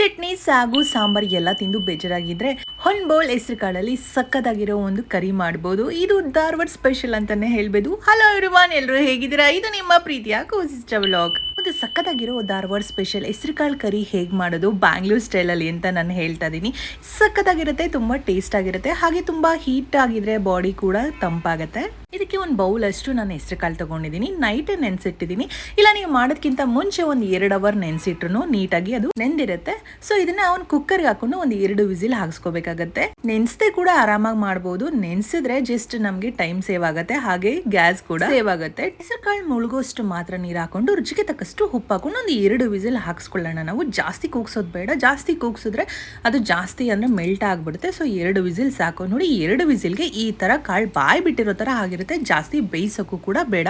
ಚಟ್ನಿ, ಸಾಗು, ಸಾಂಬಾರ್ ಎಲ್ಲ ತಿಂದು ಬೇಜಾರಾಗಿದ್ರೆ ಒಂದ್ ಬೌಲ್ ಹೆಸರು ಕಾಳಲ್ಲಿ ಸಕ್ಕದಾಗಿರೋ ಒಂದು ಕರಿ ಮಾಡ್ಬೋದು. ಇದು ಧಾರವಾಡ ಸ್ಪೆಷಲ್ ಅಂತಾನೆ ಹೇಳ್ಬೋದು. ಹಲೋ ಎವ್ರಿವಾನ್ ಎಲ್ಲರೂ ಹೇಗಿದ್ದೀರಾ? ಇದು ನಿಮ್ಮ ಪ್ರೀತಿಯ ಕೋಸಿಸ್ಟ ವ್ಲಾಗ್ ಒಂದು ಸಕ್ಕದಾಗಿರೋ ಧಾರವಾಡ ಸ್ಪೆಷಲ್ ಹೆಸರು ಕಾಳು ಕರಿ ಹೇಗೆ ಮಾಡೋದು ಬ್ಯಾಂಗ್ಳೂರ್ ಸ್ಟೈಲಲ್ಲಿ ಅಂತ ನಾನು ಹೇಳ್ತಾ ಇದ್ದೀನಿ ಸಕ್ಕದಾಗಿರುತ್ತೆ ತುಂಬ ಟೇಸ್ಟ್ ಆಗಿರುತ್ತೆ. ಹಾಗೆ ತುಂಬ ಹೀಟ್ ಆಗಿದ್ರೆ ಬಾಡಿ ಕೂಡ ತಂಪಾಗುತ್ತೆ. ಇದಕ್ಕೆ ಒಂದು ಬೌಲ್ ಅಷ್ಟು ನಾನು ಹೆಸರು ಕಾಳು ತಗೊಂಡಿದ್ದೀನಿ ನೈಟ್ ನೆನೆಸಿಟ್ಟಿದ್ದೀನಿ ಇಲ್ಲ, ನೀವು ಮಾಡೋದಕ್ಕಿಂತ ಮುಂಚೆ ಒಂದು ಎರಡು ಅವರ್ ನೆನೆಸಿಟ್ರು ನೀಟಾಗಿ ಅದು ನೆಂದಿರುತ್ತೆ. ಸೊ ಇದನ್ನ ಒಂದು ಕುಕ್ಕರ್ಗೆ ಹಾಕೊಂಡು ಒಂದು ಎರಡು ವಿಸಿಲ್ ಹಾಕ್ಸ್ಕೋಬೇಕಾಗತ್ತೆ. ನೆನೆಸದೆ ಕೂಡ ಆರಾಮಾಗಿ ಮಾಡ್ಬೋದು. ನೆನೆಸಿದ್ರೆ ಜಸ್ಟ್ ನಮಗೆ ಟೈಮ್ ಸೇವ್ ಆಗುತ್ತೆ. ಹಾಗೆ ಗ್ಯಾಸ್ ಕೂಡ ಸೇವ್ ಆಗುತ್ತೆ. ಹೆಸರು ಕಾಳು ಮುಳುಗೋಷ್ಟು ಮಾತ್ರ ನೀರು ಹಾಕೊಂಡು ರುಚಿಗೆ ತಕ್ಕಷ್ಟು ಉಪ್ಪು ಹಾಕೊಂಡು ಒಂದು ಎರಡು ವಿಸಿಲ್ ಹಾಕ್ಸ್ಕೊಳ್ಳೋಣ. ನಾವು ಜಾಸ್ತಿ ಕೂಗ್ಸೋದು ಬೇಡ. ಜಾಸ್ತಿ ಕೂಗ್ಸಿದ್ರೆ ಅದು ಜಾಸ್ತಿ ಅಂದ್ರೆ ಮೆಲ್ಟ್ ಆಗಿಬಿಡುತ್ತೆ. ಸೊ ಎರಡು ವಿಸಿಲ್ ಸಾಕು. ನೋಡಿ, ಎರಡು ವಿಸಿಲ್ಗೆ ಈ ತರ ಕಾಳು ಬಾಯಿ ಬಿಟ್ಟಿರೋ ತರ ಆಗಿರುತ್ತೆ. ಜಾಸ್ತಿ ಬೇಯಿಸೋಕ್ಕೂ ಕೂಡ ಬೇಡ.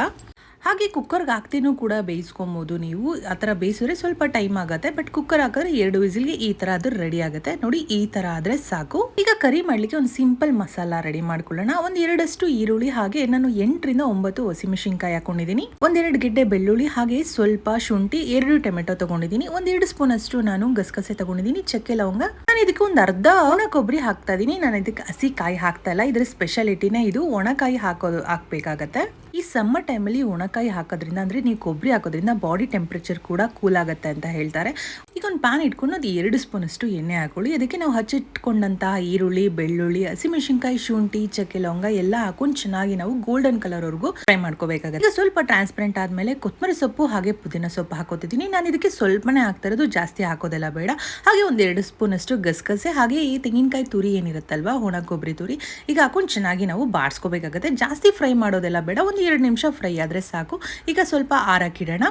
ಹಾಗೆ ಕುಕ್ಕರ್ಗೆ ಹಾಕ್ತಿನೂ ಕೂಡ ಬೇಯಿಸ್ಕೊಬೋದು ನೀವು. ಆ ಥರ ಬೇಯಿಸಿದ್ರೆ ಸ್ವಲ್ಪ ಟೈಮ್ ಆಗುತ್ತೆ. ಬಟ್ ಕುಕ್ಕರ್ ಹಾಕಿದ್ರೆ ಎರಡು ವಿಸಿಲ್ಗೆ ಈ ಥರ ಅದು ರೆಡಿ ಆಗುತ್ತೆ. ನೋಡಿ, ಈ ಥರ ಆದರೆ ಸಾಕು. ಈಗ ಕರಿ ಮಾಡಲಿಕ್ಕೆ ಒಂದು ಸಿಂಪಲ್ ಮಸಾಲ ರೆಡಿ ಮಾಡ್ಕೊಳ್ಳೋಣ. ಒಂದು ಎರಡಷ್ಟು ಈರುಳ್ಳಿ ಹಾಗೆ ನಾನು ಎಂಟರಿಂದ ಒಂಬತ್ತು ಹಸಿಮೆಣಸಿನ್ಕಾಯಿ ಹಾಕೊಂಡಿದ್ದೀನಿ. ಒಂದೆರಡು ಗೆಡ್ಡೆ ಬೆಳ್ಳುಳ್ಳಿ ಹಾಗೆ ಸ್ವಲ್ಪ ಶುಂಠಿ, ಎರಡು ಟೊಮೆಟೊ ತಗೊಂಡಿದ್ದೀನಿ. ಒಂದೆರಡು ಸ್ಪೂನ್ ಅಷ್ಟು ನಾನು ಗಸಗಸೆ ತಗೊಂಡಿದ್ದೀನಿ. ಚಕ್ಕೆ ಲವಂಗ ನಾನು ಇದಕ್ಕೆ ಒಂದು ಅರ್ಧ ಒಣ ಕೊಬ್ಬರಿ ಹಾಕ್ತಾ ಇದ್ದೀನಿ ನಾನು ಇದಕ್ಕೆ ಹಸಿ ಕಾಯಿ ಹಾಕ್ತಾ ಇಲ್ಲ. ಇದರ ಸ್ಪೆಷಾಲಿಟಿನೇ ಇದು. ಒಣಕಾಯಿ ಹಾಕೋದು ಹಾಕ್ಬೇಕಾಗತ್ತೆ. ಈ ಸಮ್ಮರ್ ಟೈಮಲ್ಲಿ ಒಣಕಾಯಿ ಹಾಕೋದ್ರಿಂದ ಅಂದರೆ ನೀವು ಕೊಬ್ಬರಿ ಹಾಕೋದ್ರಿಂದ ಬಾಡಿ ಟೆಂಪ್ರೇಚರ್ ಕೂಡ ಕೂಲ್ ಆಗುತ್ತೆ ಅಂತ ಹೇಳ್ತಾರೆ. ಈಗ ಒಂದು ಪ್ಯಾನ್ ಇಟ್ಕೊಂಡು ಅದು ಎರಡು ಸ್ಪೂನ್ ಅಷ್ಟು ಎಣ್ಣೆ ಹಾಕೊಳ್ಳಿ. ಅದಕ್ಕೆ ನಾವು ಹಚ್ಚಿಟ್ಕೊಂಡಂತಹ ಈರುಳ್ಳಿ, ಬೆಳ್ಳುಳ್ಳಿ ಹಸಿಮೆಣಸಿನ್ಕಾಯಿ ಶುಂಠಿ, ಚಕ್ಕೆ ಲವಂಗ ಎಲ್ಲ ಹಾಕೊಂಡು ಚೆನ್ನಾಗಿ ನಾವು ಗೋಲ್ಡನ್ ಕಲರ್ ವರೆಗೂ ಫ್ರೈ ಮಾಡ್ಕೋಬೇಕಾಗುತ್ತೆ. ಈಗ ಸ್ವಲ್ಪ ಟ್ರಾನ್ಸ್ಪರೆಂಟ್ ಆದಮೇಲೆ ಕೊತ್ತಂಬರಿ ಸೊಪ್ಪು ಹಾಗೆ ಪುದೀನ ಸೊಪ್ಪು ಹಾಕೋತಿದ್ದೀನಿ. ನಾನು ಇದಕ್ಕೆ ಸ್ವಲ್ಪನೇ ಹಾಕ್ತಾ ಇರೋದು ಜಾಸ್ತಿ ಹಾಕೋದೆಲ್ಲ ಬೇಡ. ಹಾಗೆ ಒಂದು ಎರಡು ಸ್ಪೂನ್ ಅಷ್ಟು ಗಸಗಸೆ, ಹಾಗೆ ಈ ತೆಂಗಿನಕಾಯಿ ತುರಿ ಏನಿರುತ್ತಲ್ವ ಒಣ ಕೊಬ್ಬರಿ ತುರಿ, ಈಗ ಹಾಕೊಂಡು ಚೆನ್ನಾಗಿ ನಾವು ಬಾಡಿಸ್ಕೋಬೇಕಾಗುತ್ತೆ ಜಾಸ್ತಿ ಫ್ರೈ ಮಾಡೋದೆಲ್ಲ ಬೇಡ, ಒಂದು ಎರಡು ನಿಮಿಷ ಫ್ರೈ ಆದರೆ ಸಾಕು. ಈಗ ಸ್ವಲ್ಪ ಆರಾಕಿಡೋಣ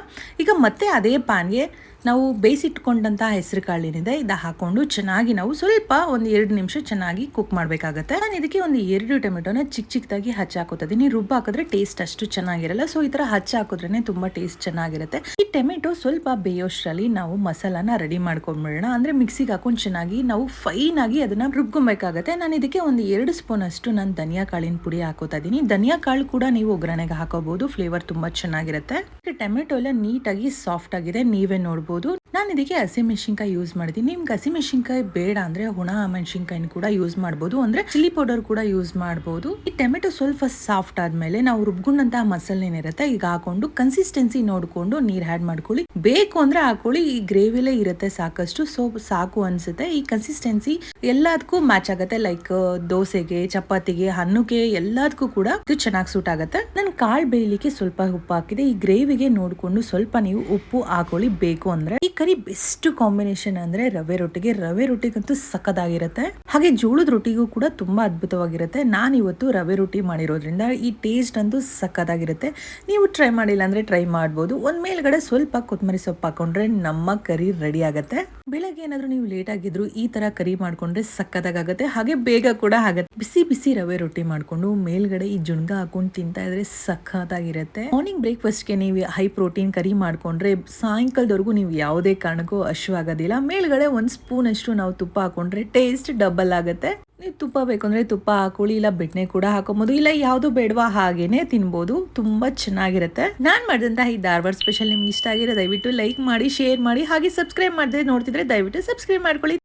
ಈಗ ಮತ್ತೆ ಅದೇ ಪ್ಯಾನ್ಗೆ ನಾವು ಬೇಯಿಸಿಟ್ಕೊಂಡಂಥ ಹೆಸರು ಕಾಳಿನಿದೆ ಇದು ಹಾಕೊಂಡು ಚೆನ್ನಾಗಿ ನಾವು ಸ್ವಲ್ಪ ಒಂದು ಎರಡು ನಿಮಿಷ ಚೆನ್ನಾಗಿ ಕುಕ್ ಮಾಡಬೇಕಾಗತ್ತೆ. ನಾನು ಇದಕ್ಕೆ ಒಂದು ಎರಡು ಟೊಮೆಟೊನ ಚಿಕ್ಕ ಚಿಕ್ಕದಾಗಿ ಹಚ್ಚ ಹಾಕೋತದಿನಿ ರುಬ್ಬ ಹಾಕಿದ್ರೆ ಟೇಸ್ಟ್ ಅಷ್ಟು ಚೆನ್ನಾಗಿರಲ್ಲ. ಸೊ ಈ ಹಚ್ಚಿ ತುಂಬಾ ತುಂಬ ಟೇಸ್ಟ್ ಚೆನ್ನಾಗಿರುತ್ತೆ. ಈ ಟೊಮೆಟೊ ಸ್ವಲ್ಪ ಬೇಯೋಷ್ಟರಲ್ಲಿ ನಾವು ಮಸಾಲಾನ ರೆಡಿ ಮಾಡ್ಕೊಂಡ್ಬಿಡೋಣ ಅಂದರೆ ಮಿಕ್ಸಿಗೆ ಹಾಕೊಂಡು ಚೆನ್ನಾಗಿ ನಾವು ಫೈನ್ ಆಗಿ ಅದನ್ನ ರುಬ್ಕೊಬೇಕಾಗತ್ತೆ. ನಾನು ಇದಕ್ಕೆ ಒಂದು ಎರಡು ಸ್ಪೂನ್ ಅಷ್ಟು ನಾನು ಧನಿಯಾ ಕಾಳಿನ ಪುಡಿ ಹಾಕೋತಾ ಇದ್ದೀನಿ ಧನಿಯಾ ಕಾಳು ಕೂಡ ನೀವು ಒಗ್ಗರಣೆಗೆ ಹಾಕೋಬಹುದು ಫ್ಲೇವರ್ ತುಂಬಾ ಚೆನ್ನಾಗಿರುತ್ತೆ. ಟೊಮೆಟೊ ಎಲ್ಲ ನೀಟಾಗಿ ಸಾಫ್ಟ್ ಆಗಿದೆ. ನೀವೇ ನೋಡ್ಬೋದು. ಮಾಡ್ಬೋದು ನಾನು ಇದಕ್ಕೆ ಹಸಿಮೆಣಸಿನ್ಕಾಯಿ ಯೂಸ್ ಮಾಡಿದ್ದೀನಿ ನಿಮ್ಗೆ ಹಸಿಮೆಣ್ಸಿನ್ಕಾಯಿ ಬೇಡ ಅಂದ್ರೆ ಹುಣ ಮೆಣಸಿನ್ಕಾಯಿನ ಕೂಡ ಯೂಸ್ ಮಾಡ್ಬೋದು. ಅಂದ್ರೆ ಚಿಲ್ಲಿ ಪೌಡರ್ ಕೂಡ ಯೂಸ್ ಮಾಡ್ಬೋದು. ಈ ಟೊಮೆಟೊ ಸ್ವಲ್ಪ ಸಾಫ್ಟ್ ಆದಮೇಲೆ ನಾವು ರುಬ್ಕೊಂಡಂತಹ ಮಸಾಲೆ ಏನಿರುತ್ತೆ ಈಗ ಹಾಕೊಂಡು ಕನ್ಸಿಸ್ಟೆನ್ಸಿ ನೋಡ್ಕೊಂಡು ನೀರ್ ಆ್ಯಡ್ ಮಾಡ್ಕೊಳ್ಳಿ. ಬೇಕು ಅಂದ್ರೆ ಹಾಕೊಳ್ಳಿ, ಈ ಗ್ರೇವಿಲೇ ಇರುತ್ತೆ ಸಾಕಷ್ಟು ಸೊ ಸಾಕು ಅನ್ಸುತ್ತೆ. ಈ ಕನ್ಸಿಸ್ಟೆನ್ಸಿ ಎಲ್ಲದಕ್ಕೂ ಮ್ಯಾಚ್ ಆಗುತ್ತೆ. ಲೈಕ್ ದೋಸೆಗೆ, ಚಪಾತಿಗೆ ಹಣ್ಣುಗೆ ಎಲ್ಲದಕ್ಕೂ ಕೂಡ ಇದು ಚೆನ್ನಾಗಿ ಸೂಟ್ ಆಗುತ್ತೆ. ನಾನು ಕಾಳು ಬೇಯಲಿಕ್ಕೆ ಸ್ವಲ್ಪ ಉಪ್ಪು ಹಾಕಿದೆ. ಈ ಗ್ರೇವಿಗೆ ನೋಡಿಕೊಂಡು ಸ್ವಲ್ಪ ನೀವು ಉಪ್ಪು ಹಾಕೊಳ್ಳಿ. ಬೇಕು ಅಂದ್ರೆ ಈ ಕರಿ ಬೆಸ್ಟ್ ಕಾಂಬಿನೇಷನ್ ಅಂದ್ರೆ ರವೆ ರೊಟ್ಟಿಗೆ. ರವೆ ರೊಟ್ಟಿಗಂತೂ ಸಕ್ಕದಾಗಿರುತ್ತೆ ಹಾಗೆ ಜೋಳದ ರೊಟ್ಟಿಗೂ ಕೂಡ ತುಂಬಾ ಅದ್ಭುತವಾಗಿರುತ್ತೆ. ನಾನು ಇವತ್ತು ರವೆ ರೊಟ್ಟಿ ಮಾಡಿರೋದ್ರಿಂದ ಈ ಟೇಸ್ಟ್ ಅಂತೂ ಸಕ್ಕದಾಗಿರುತ್ತೆ ನೀವು ಟ್ರೈ ಮಾಡಿಲ್ಲ ಅಂದ್ರೆ ಟ್ರೈ ಮಾಡ್ಬೋದು. ಒಂದ್ ಮೇಲ್ಗಡೆ ಸ್ವಲ್ಪ ಕೊತ್ತಂಬರಿ ಸೊಪ್ಪು ಹಾಕೊಂಡ್ರೆ ನಮ್ಮ ಕರಿ ರೆಡಿ ಆಗುತ್ತೆ. ಬೆಳಗ್ಗೆ ಏನಾದ್ರೂ ನೀವು ಲೇಟ್ ಆಗಿದ್ರು ಈ ತರ ಕರಿ ಮಾಡ್ಕೊಂಡ್ರೆ ಸಕ್ಕದಾಗತ್ತೆ ಹಾಗೆ ಬೇಗ ಕೂಡ ಆಗುತ್ತೆ. ಬಿಸಿ ಬಿಸಿ ರವೆ ರೊಟ್ಟಿ ಮಾಡ್ಕೊಂಡು ಮೇಲ್ಗಡೆ ಈ ಜುಣ್ಗ ಹಾಕೊಂಡು ತಿಂತಾ ಇದ್ರೆ ಸಖತ್ತಾಗಿರುತ್ತೆ. ಮಾರ್ನಿಂಗ್ ಬ್ರೇಕ್ಫಾಸ್ಟ್ಗೆ ನೀವು ಹೈ ಪ್ರೋಟೀನ್ ಕರಿ ಮಾಡ್ಕೊಂಡ್ರೆ ಸಾಯಂಕಾಲದವರೆಗೂ ನೀವು ಯಾವುದೇ ಕಾರಣಕ್ಕೂ ಆಗೋದಿಲ್ಲ. ಮೇಲ್ಗಡೆ ಒಂದು ಸ್ಪೂನ್ ಅಷ್ಟು ನಾವು ತುಪ್ಪ ಹಾಕೊಂಡ್ರೆ ಟೇಸ್ಟ್ ಡಬಲ್ ಆಗುತ್ತೆ. ನೀವು ತುಪ್ಪ ಬೇಕು ಅಂದರೆ ತುಪ್ಪ ಹಾಕೊಳ್ಳಿ, ಇಲ್ಲ ಬೆಣ್ಣೆ ಕೂಡ ಹಾಕೊಬೋದು, ಇಲ್ಲ ಯಾವುದು ಬೇಡವಾ ಹಾಗೇನೆ ತಿನ್ಬೋದು. ತುಂಬಾ ಚೆನ್ನಾಗಿರುತ್ತೆ. ನಾನು ಮಾಡಿದಂತಹ ಈ ಧಾರವಾಡ ಸ್ಪೆಷಲ್ ನಿಮ್ಗೆ ಇಷ್ಟ ಆಗಿರೋ ದಯವಿಟ್ಟು ಲೈಕ್ ಮಾಡಿ ಶೇರ್ ಮಾಡಿ, ಹಾಗೆ ಸಬ್ಸ್ಕ್ರೈಬ್ ಮಾಡಿದ್ರೆ ನೋಡ್ತಿದ್ರೆ ದಯವಿಟ್ಟು ಸಬ್ಸ್ಕ್ರೈಬ್ ಮಾಡ್ಕೊಳ್ಳಿ.